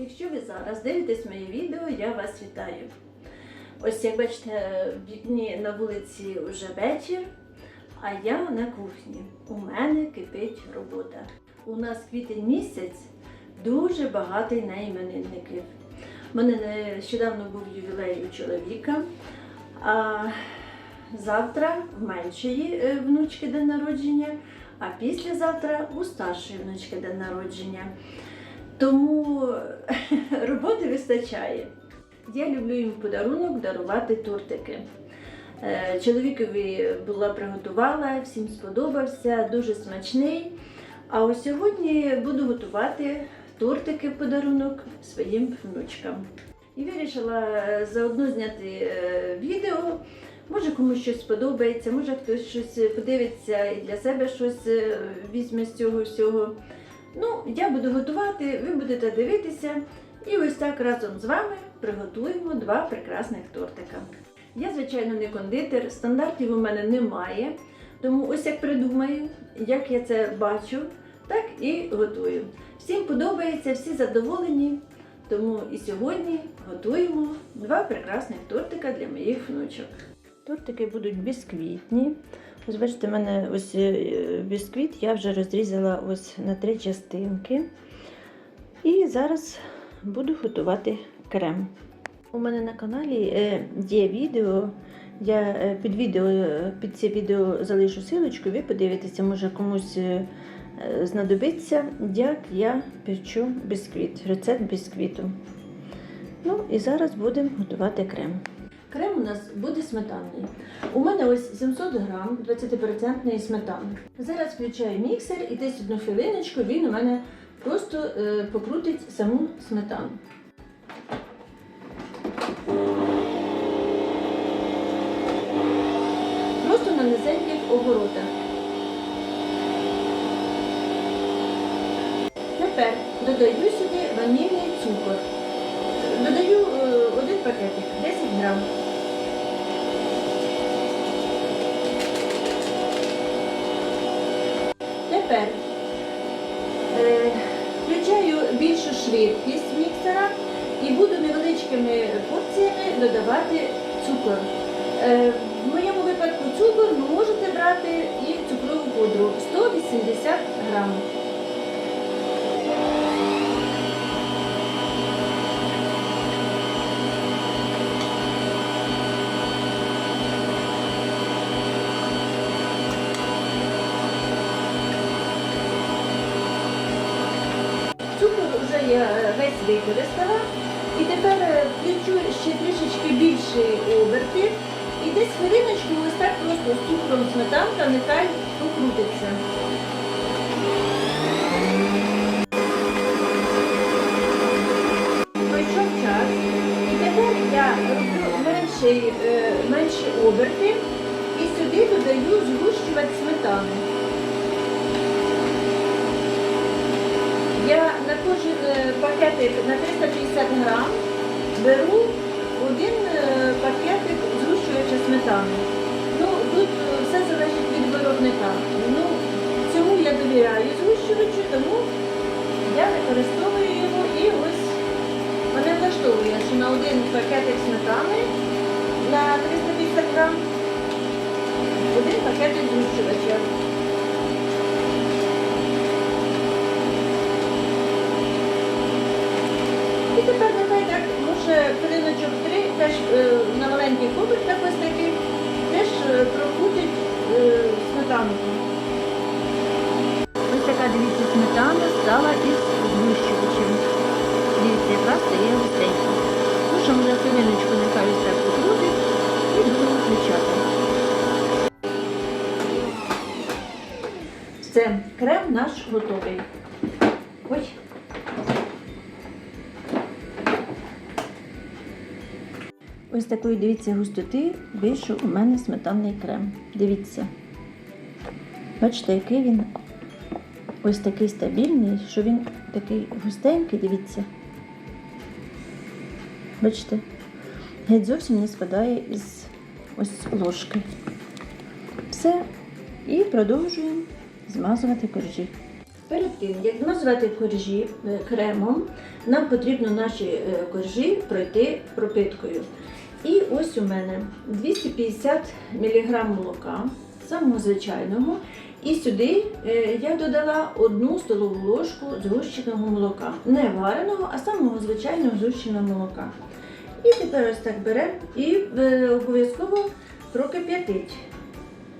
Якщо ви зараз дивитесь моє відео, я вас вітаю. Ось як бачите, в вікні на вулиці вже вечір, а я на кухні. У мене кипить робота. У нас квітень місяць дуже багатий на іменинників. У мене нещодавно був ювілей у чоловіка, а завтра в меншої е, внучки день народження, а післязавтра у старшої внучки день народження. Тому роботи вистачає. Я люблю їм подарунок дарувати тортики. Е, Чоловікові була приготувала, всім сподобався, дуже смачний. А ось сьогодні буду готувати тортики в подарунок своїм внучкам. І вирішила е, заодно зняти е, відео. Може комусь щось сподобається, може хтось щось подивиться і для себе щось е, візьме з цього всього. Ну, я буду готувати, ви будете дивитися, і ось так разом з вами приготуємо два прекрасних тортика. Я, звичайно, не кондитер, стандартів у мене немає. Тому ось як придумаю, як я це бачу, так і готую. Всім подобається, всі задоволені. Тому і сьогодні готуємо два прекрасних тортика для моїх внучок. Тортики будуть бісквітні. Ось бачите, в мене ось е, бісквіт я вже розрізала ось на три частинки. І зараз буду готувати крем. У мене на каналі е, є відео. Я е, під відео під це відео залишу силочку, ви подивитеся, може комусь знадобиться, як я печу бісквіт, рецепт бісквіту. Ну і зараз будемо готувати крем. Крем у нас буде сметанний. У мене ось 700 грам 20% сметани. Зараз включаю міксер і десь одну хвилиночку він у мене просто е, покрутить саму сметану. Просто на низеньких оборотах. Тепер додаю сюди ванільний цукор. Додаю е, один пакетик, 10 грам. Використала. І тепер е, включу ще трішечки більші оберти. І десь хвилиночку ось так просто з цукром сметанка нехай покрутиться. Пройшов час. І тепер я роблю менші, е, менші оберти і сюди додаю згущувати сметану. Я е, пакетик на 350 грам беру один е, пакетик згущувача сметани. Ну, тут е, все залежить від виробника. Ну, цьому я довіряю згущувачу, тому я використовую його і ось мене влаштовує, що на один пакетик сметани на 350 грам один пакетик згущувача. Теж е, на маленьких обертах ось таких, теж е, прокрутить е, сметанку. Ось така, дивіться, сметана стала із згущувачем. Дивіться, яка стає густенька. Що може хвилиночку нехай ось так покрутить і будемо включати. Все, крем наш готовий. Ой. Ось такої, дивіться, густоти вийшов у мене сметанний крем. Дивіться. Бачите, який він ось такий стабільний, що він такий густенький, дивіться. Бачите? Геть зовсім не спадає із ось ложки. Все. І продовжуємо змазувати коржі. Перед тим, як назвати коржі е, кремом, нам потрібно наші е, коржі пройти пропиткою. І ось у мене 250 мг молока, самого звичайного. І сюди е, я додала одну столову ложку згущеного молока. Не вареного, а самого звичайного згущеного молока. І тепер ось так беремо і обов'язково прокип'ятить.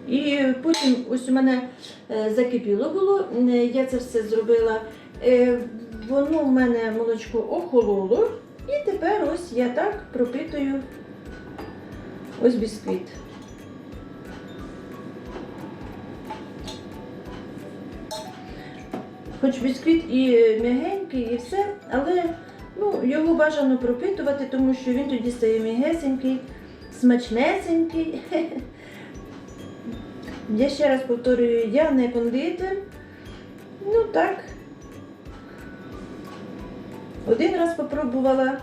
І потім ось у мене е, закипіло було, е, я це все зробила. Е, Воно в мене молочко охололо, і тепер ось я так пропитую ось бісквіт. Хоч бісквіт і м'ягенький, і все, але ну, його бажано пропитувати, тому що він тоді стає м'ягесенький, смачнесенький. Я ще раз повторюю, я не кондитер. Ну так. Один раз попробувала,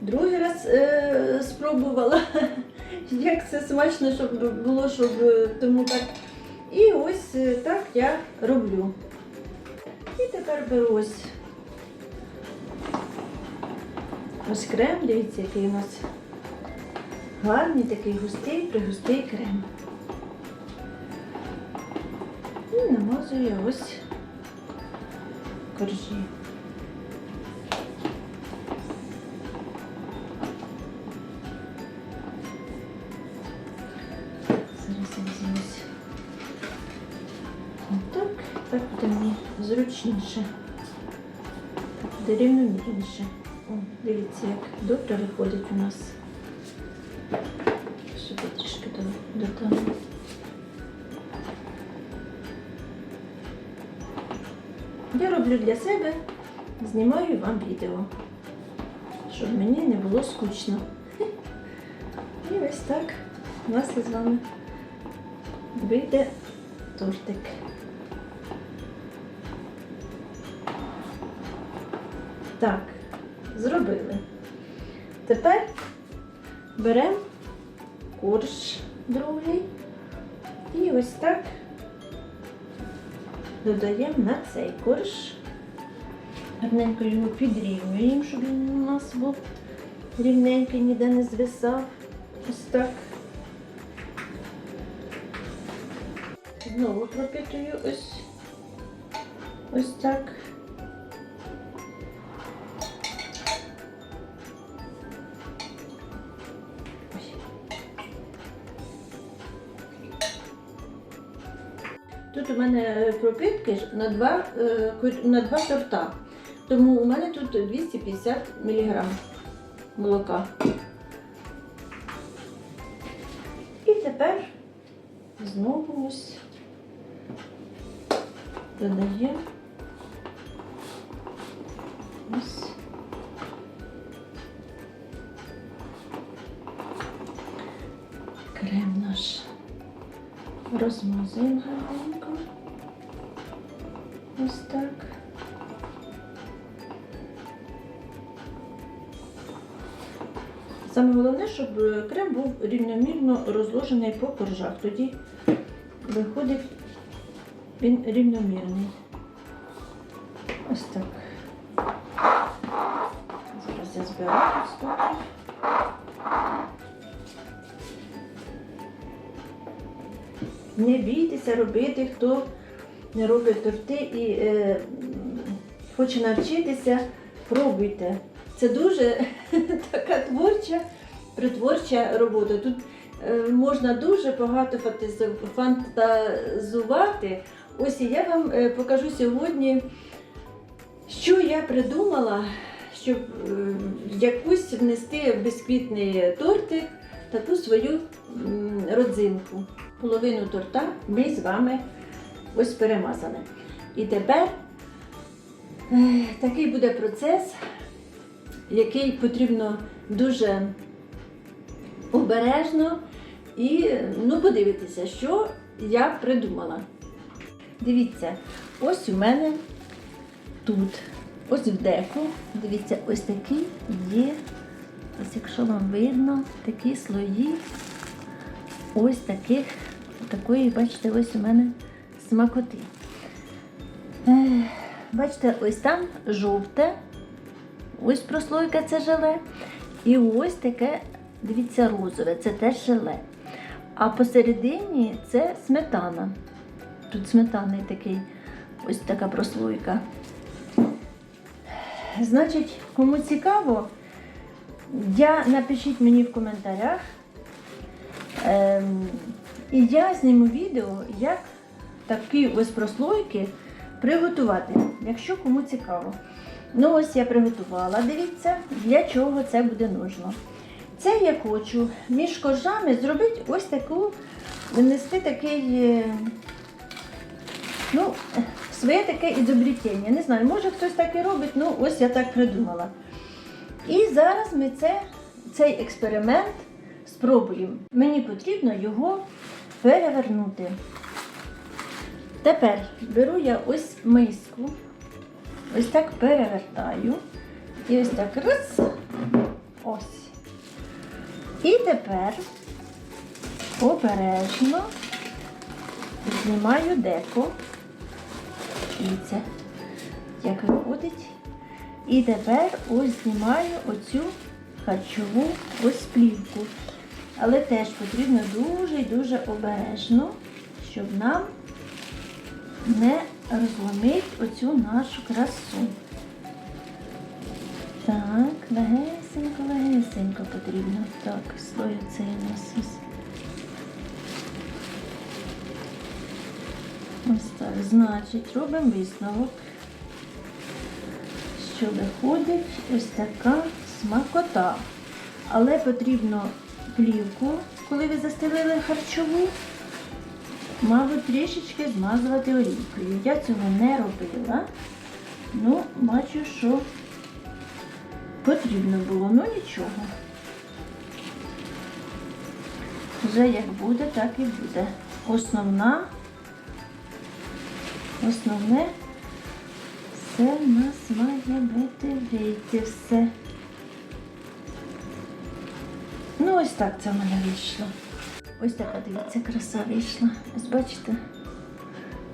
другий раз е, спробувала. Як це смачно, щоб було, щоб е, тому так. І ось е, так я роблю. І тепер беру ось. Ось крем, дивіться, який у нас гарний, такий густий, пригустий крем. І намазую ось коржі. Зараз я візьмусь. Отак, так буде мені зручніше. Так буде рівномірніше. О, дивіться, як добре виходить у нас. Сюди трішки до- Роблю для себе, знімаю вам відео, щоб мені не було скучно. І ось так у нас із вами вийде тортик. Так, зробили. Тепер беремо корж другий і ось так додаємо на цей корж. Гарненько його підрівнюємо, щоб він у нас був рівненький, ніде не звисав. Ось так. Знову пропитую ось ось так. Тут у мене пропитки на два, е, на два торта. Тому у мене тут 250 мг молока. І тепер знову ось додаємо ось. Крем наш розмазуємо гарненько. Головне, щоб крем був рівномірно розложений по коржах. Тоді виходить він рівномірний. Ось так. Зараз я зберу стопки. Не бійтеся робити, хто не робить торти і е, хоче навчитися, пробуйте. Це дуже така творча, притворча робота. Тут е, можна дуже багато фантазувати. Ось я вам е, покажу сьогодні, що я придумала, щоб е, якусь внести в бісквітний тортик таку свою родзинку. Половину торта ми з вами ось перемазали. І тепер такий буде процес, який потрібно дуже обережно і ну, подивитися, що я придумала. Дивіться, ось у мене тут, ось в деку, дивіться, ось такий є, ось якщо вам видно, такі слої, ось таких, такої, бачите, ось у мене смакоти. Бачите, ось там жовте, ось прослойка це желе. І ось таке, дивіться, розове, це теж желе. А посередині це сметана. Тут сметаний такий, ось така прослойка. Значить, кому цікаво, я напишіть мені в коментарях. Ем, і я зніму відео, як такі ось прослойки приготувати, якщо кому цікаво. Ну, ось я приготувала. Дивіться, для чого це буде нужно. Це я хочу між коржами зробити ось таку, нанести такий, е, ну, своє таке ізобретення. Не знаю, може хтось так і робить, ну ось я так придумала. І зараз ми це, цей експеримент спробуємо. Мені потрібно його перевернути. Тепер беру я ось миску, ось так перевертаю. І ось так раз. Ось. І тепер обережно знімаю деко. Дивіться, як виходить. І тепер ось знімаю оцю харчову ось плівку. Але теж потрібно дуже і дуже обережно, щоб нам не розломити оцю нашу красу. Так, легесенько, легесенько потрібно. Так, слой цей у нас ось. Ось так. Значить, робимо висновок, що виходить ось така смакота. Але потрібно плівку, коли ви застелили харчову, мабуть, трішечки змазувати олійкою. Я цього не робила. Ну, бачу, що потрібно було, ну нічого. Вже як буде, так і буде. Основна, основне, все в нас має бути вийти все. Ну, ось так це в мене вийшло. Ось така, дивіться, краса вийшла. Ось бачите?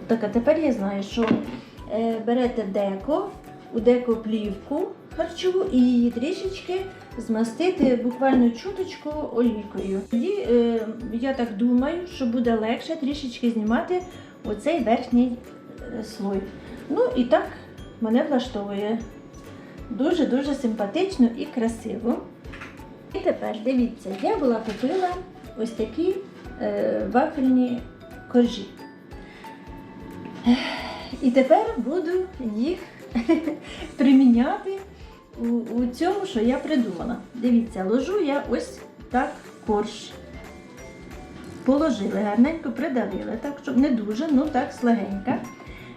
Так, а тепер я знаю, що е, берете деко, у деко плівку харчову і її трішечки змастити буквально чуточку олійкою. Тоді, е, я так думаю, що буде легше трішечки знімати оцей верхній е, слой. Ну і так мене влаштовує. Дуже-дуже симпатично і красиво. І тепер дивіться, я була купила ось такі е, вафельні коржі. І тепер буду їх приміняти у, у цьому, що я придумала. Дивіться, ложу я ось так корж. Положили, гарненько придавили, так, щоб не дуже, ну так, слегенька.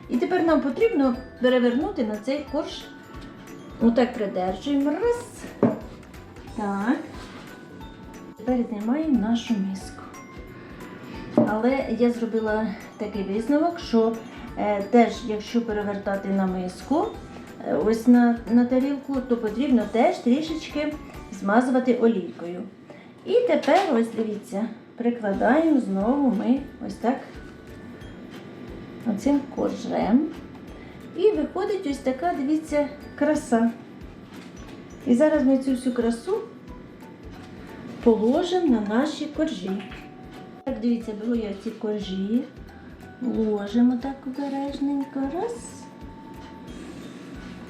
І тепер нам потрібно перевернути на цей корж. Отак придержуємо. Раз. Так. Тепер знімаємо нашу миску. Але я зробила такий висновок, що е, теж, якщо перевертати на миску, ось на, на тарілку, то потрібно теж трішечки змазувати олійкою. І тепер, ось дивіться, прикладаємо знову ми ось так оцим коржем. І виходить ось така, дивіться, краса. І зараз ми цю всю красу положимо на наші коржі. Так, дивіться, беру я ці коржі, ложимо так обережненько, раз.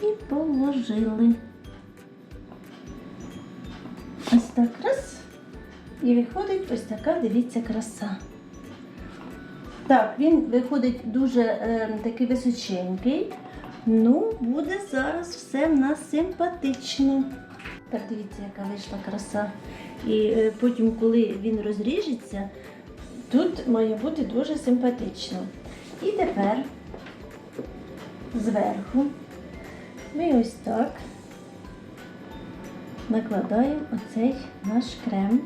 І положили. Ось так раз. І виходить ось така, дивіться, краса. Так, він виходить дуже е, такий височенький. Ну, буде зараз все в нас симпатично. Так, дивіться, яка вийшла краса. І е, потім, коли він розріжеться, тут має бути дуже симпатично. І тепер зверху ми ось так накладаємо оцей наш крем.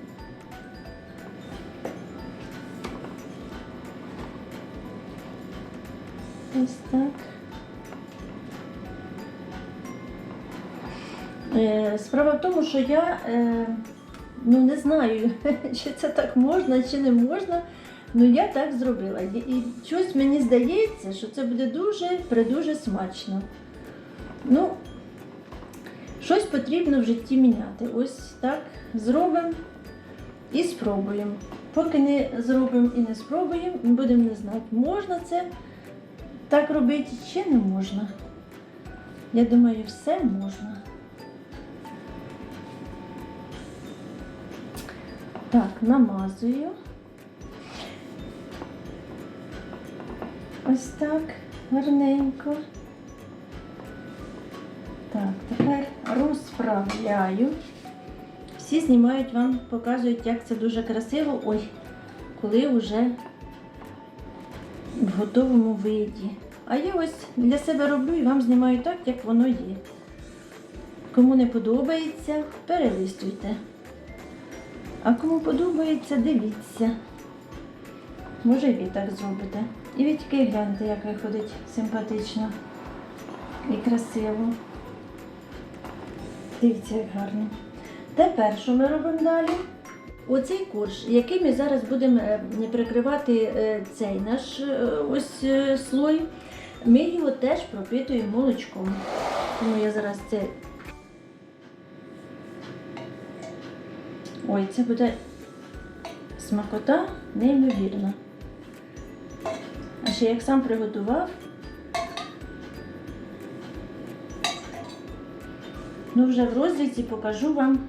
Ось так. Е, Справа в тому, що я е, ну, не знаю, чи це так можна, чи не можна. Ну я так зробила. І щось мені здається, що це буде дуже придуже смачно. Ну, щось потрібно в житті міняти. Ось так зробимо і спробуємо. Поки не зробимо і не спробуємо, будемо не знати, можна це так робити чи не можна. Я думаю, все можна. Так, намазую. Ось так, гарненько. Так, тепер розправляю. Всі знімають вам, показують, як це дуже красиво. Ой, коли вже в готовому виді. А я ось для себе роблю і вам знімаю так, як воно є. Кому не подобається, перелистуйте. А кому подобається, дивіться. Може, і так зробите. І ви тільки гляньте, як виходить симпатично і красиво. Дивіться, як гарно. Тепер що ми робимо далі? Оцей корж, який ми зараз будемо е, прикривати е, цей наш е, ось слой, ми його теж пропитуємо молочком. Тому я зараз це. Ой, це буде смакота неймовірна. А ще як сам приготував. Ну, вже в розрізі покажу вам,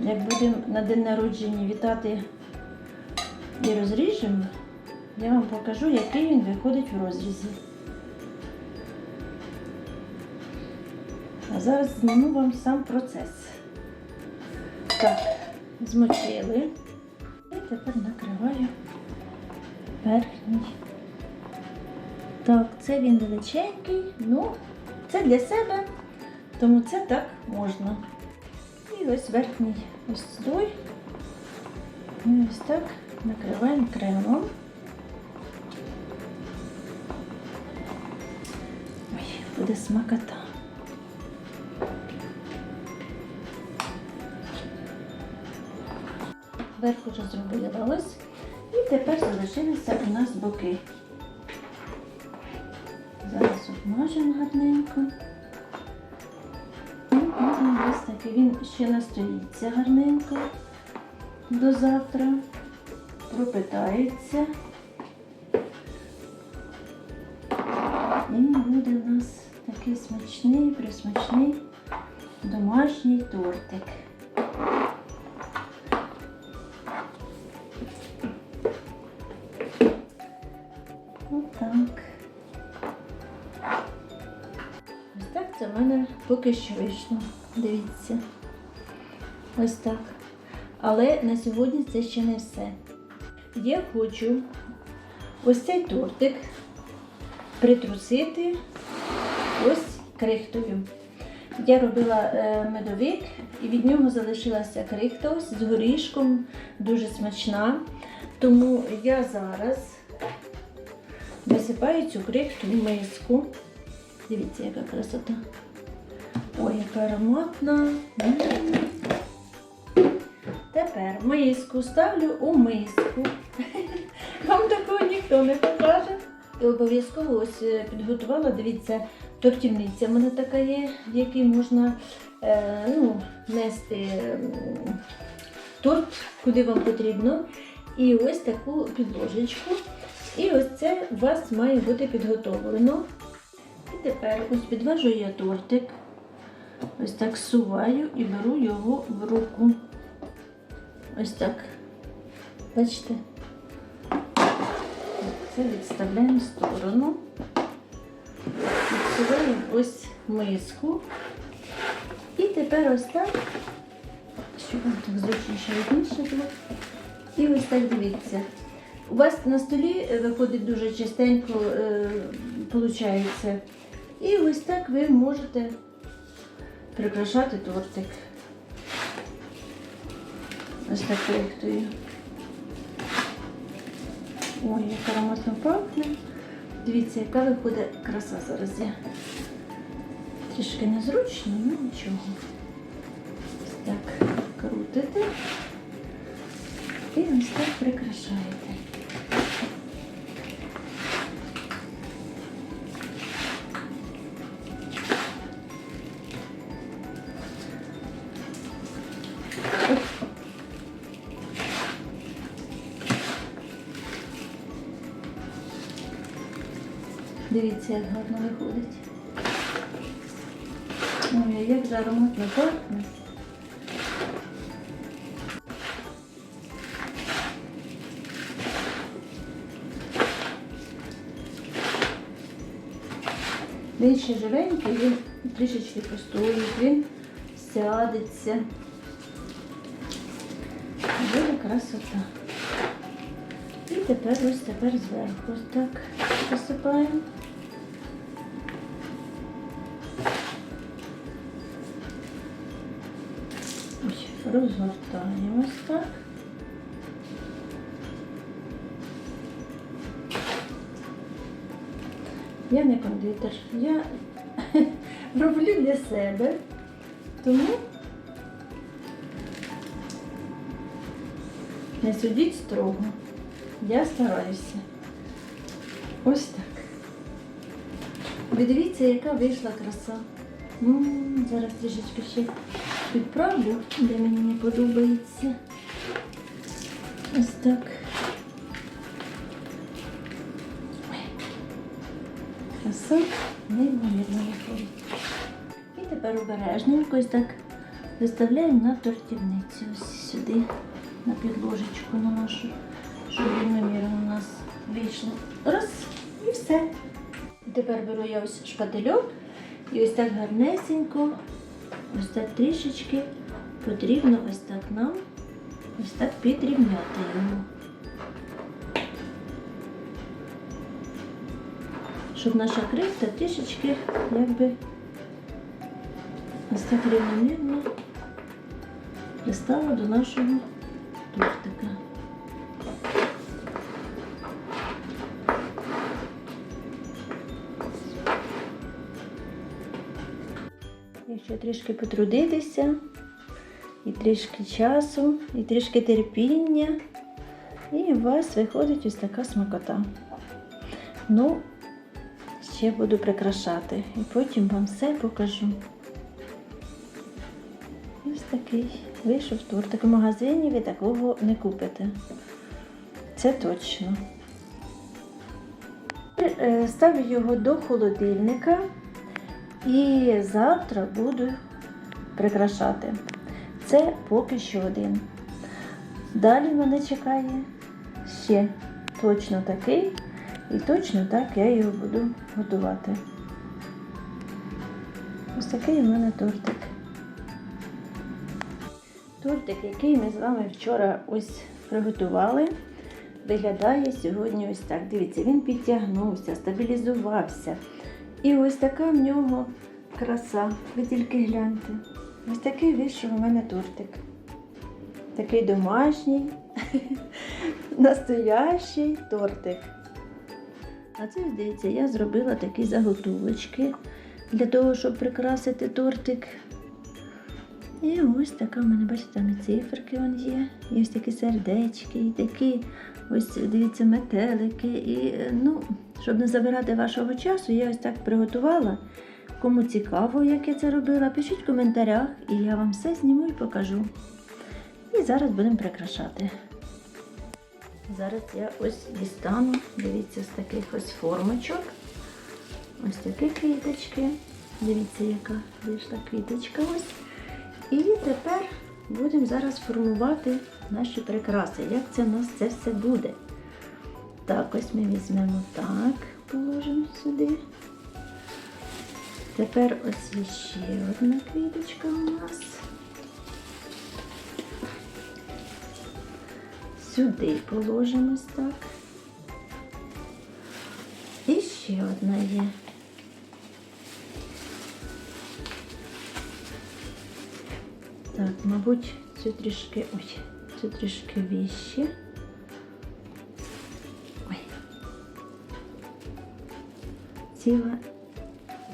як будемо на день народження вітати і розріжемо, я вам покажу, який він виходить в розрізі. А зараз зніму вам сам процес. Так, змочили. І тепер накриваю верхній. Так, це він величенький, ну, це для себе, тому це так можна. І ось верхній ось слой. І ось так накриваємо кремом. Ой, буде смакота. Верх уже зробила ось. І тепер залишилися у нас боки. Зараз обмажемо гарненько. Такий він ще настоїться гарненько до завтра. Пропитається. І буде у нас такий смачний, присмачний домашній тортик. Поки що вийшло. Дивіться. Ось так. Але на сьогодні це ще не все. Я хочу ось цей тортик притрусити ось крихтою. Я робила е, медовик і від нього залишилася крихта ось з горішком, дуже смачна. Тому я зараз висипаю цю крихту в миску. Дивіться, яка красота. Ой, яка ароматна. Тепер миску ставлю у миску. Вам такого ніхто не покаже. І обов'язково ось е, підготувала, дивіться, тортівниця в мене така є, в якій можна е, ну, нести торт, куди вам потрібно. І ось таку підложечку. І ось це у вас має бути підготовлено. І тепер ось підважую я тортик. Ось так суваю і беру його в руку. Ось так. Бачите? Це відставляємо в сторону. Відсуваємо ось миску. І тепер ось так, щоб вам так зручніше видніше було. І ось так дивіться. У вас на столі е, виходить дуже частенько, е. І ось так ви можете прикрашати тортик. Ось так крихтою. Ой, як ароматно пахне. Дивіться, яка виходить краса зараз є. Трішки незручно, ну нічого. Ось так крутите. І Ось так прикрашаєте. Дивіться, як гарно виходить. Ой, як же ароматно пахне. Він ще живенький, він трішечки постоїть, він сядеться. Буде красота. І тепер ось тепер зверху ось так посипаємо. Розгортаємо ось так. Я не кондитер, я роблю для себе, тому не судіть строго. Я стараюся. Ось так. Ви дивіться, яка вийшла краса. М, зараз трішечки ще підправлю, де мені не подобається. Ось так. Краса неймовірно виходить. І тепер обережненько ось так виставляємо на тортівницю. Ось сюди, на підложечку на нашу, щоб рівномірно у нас вийшло. Раз, і все. Тепер беру я ось шпательок і ось так гарнесенько, ось так трішечки потрібно ось так нам ось так підрівняти його. Щоб наша крихта трішечки якби ось так рівномірно пристала до нашого тортика. Якщо трішки потрудитися, і трішки часу, і трішки терпіння, і у вас виходить ось така смакота. Ну, ще буду прикрашати і потім вам все покажу. Ось такий вийшов тортик. В магазині ви такого не купите. Це точно. Е, Ставлю його до холодильника і завтра буду прикрашати. Це поки що один. Далі мене чекає ще точно такий, і точно так я його буду готувати. Ось такий у мене тортик. Тортик, який ми з вами вчора ось приготували, виглядає сьогодні ось так. Дивіться, він підтягнувся, стабілізувався. І ось така в нього краса. Ви тільки гляньте. Ось такий вийшов у мене тортик. Такий домашній, настоящий тортик. А це, дивіться, я зробила такі заготовочки для того, щоб прикрасити тортик. І ось така в мене, бачите, там і циферки вон є, і ось такі сердечки, і такі ось, дивіться, метелики. І, ну, щоб не забирати вашого часу, я ось так приготувала. Кому цікаво, як я це робила, пишіть в коментарях, і я вам все зніму і покажу. І зараз будемо прикрашати. Зараз я ось дістану, дивіться, з таких ось формочок. Ось такі квіточки. Дивіться, яка вийшла квіточка ось. І тепер будемо зараз формувати наші прикраси. Як це у нас це все буде? Так, ось ми візьмемо так, положимо сюди. Тепер ось є ще одна квіточка у нас. Сюди положимо ось так. І ще одна є. Так, мабуть, цю трішки, ой, цю трішки віще. Ціла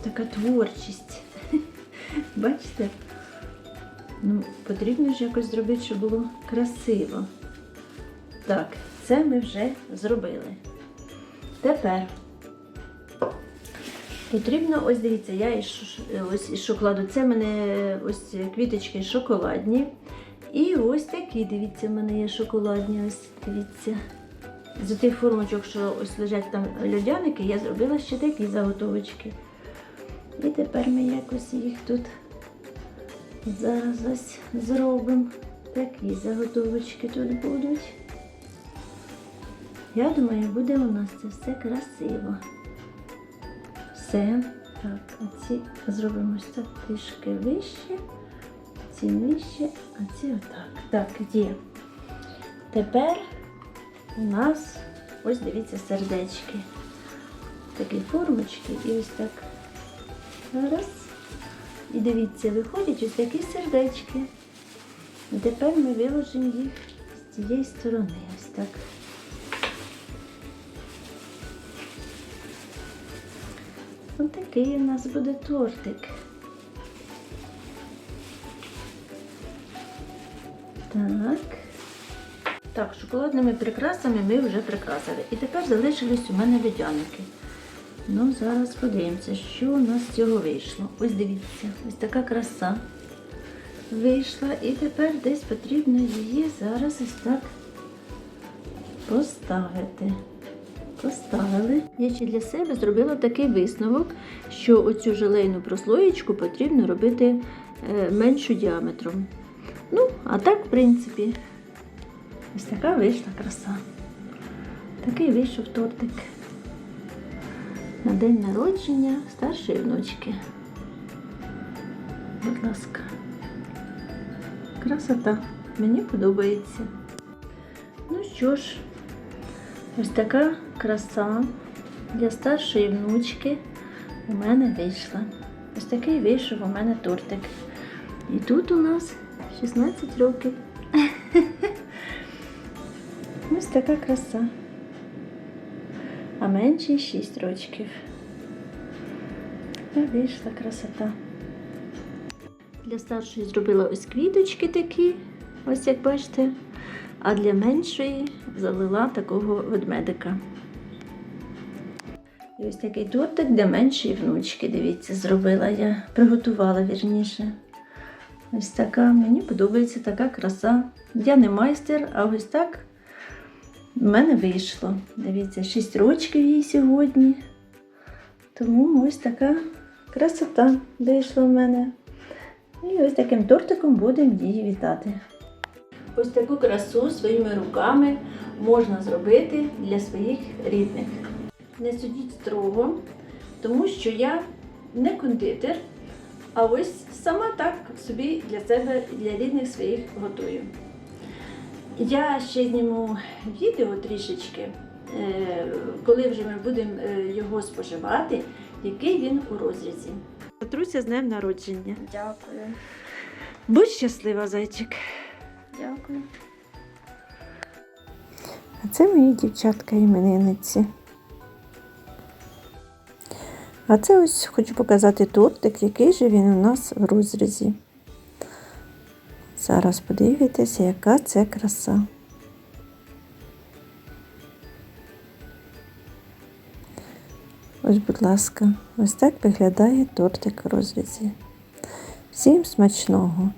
така творчість. Бачите? Ну, потрібно ж якось зробити, щоб було красиво. Так, це ми вже зробили. Тепер потрібно, ось дивіться, я ось із шоколаду. Це в мене ось квіточки шоколадні. І ось такі, дивіться, в мене є шоколадні, ось дивіться. З тих формочок, що ось лежать там льодяники, я зробила ще такі заготовочки. І тепер ми якось їх тут зараз ось зробимо. Такі заготовочки тут будуть. Я думаю, буде у нас це все красиво. Все. Так, оці зробимо ось так трішки вище, ці нижче, а ці отак. Так, є. Тепер у нас ось дивіться сердечки. Такі формочки і ось так. Раз. І дивіться, виходять ось такі сердечки. І тепер ми виложимо їх з цієї сторони. Ось так. Ось такий у нас буде тортик. Так. Так, шоколадними прикрасами ми вже прикрасили. І тепер залишились у мене льодяники. Ну, зараз подивимося, що у нас з цього вийшло. Ось дивіться, ось така краса вийшла. І тепер десь потрібно її зараз ось так поставити. Поставили. Я ще для себе зробила такий висновок, що оцю желейну прослоєчку потрібно робити е, меншу діаметром. Ну, а так, в принципі, ось така вийшла краса. Такий вийшов тортик на день народження старшої внучки. Будь ласка. Красота. Мені подобається. Ну що ж, ось така краса для старшої внучки у мене вийшла. Ось такий вийшов у мене тортик. І тут у нас 16 років. Ось така краса. А меншій 6 років. Така вийшла красота. Для старшої зробила ось квіточки такі, ось як бачите. А для меншої залила такого ведмедика. І ось такий тортик для меншої внучки. Дивіться, зробила я, приготувала вірніше. Ось така, мені подобається така краса. Я не майстер, а ось так в мене вийшло. Дивіться, 6 рочків їй сьогодні. Тому ось така красота вийшла в мене. І ось таким тортиком будемо її вітати. Ось таку красу своїми руками можна зробити для своїх рідних. Не судіть строго, тому що я не кондитер, а ось сама так собі для себе для рідних своїх готую. Я ще зніму відео трішечки, е, коли вже ми будемо е, його споживати, який він у розрізі. Патруся з днем народження. Дякую. Будь щаслива, зайчик. Дякую. А це мої дівчатка іменинниці. А це ось хочу показати тортик, який же він у нас в розрізі. Зараз подивіться, яка це краса. Ось, будь ласка, ось так виглядає тортик в розрізі. Всім смачного!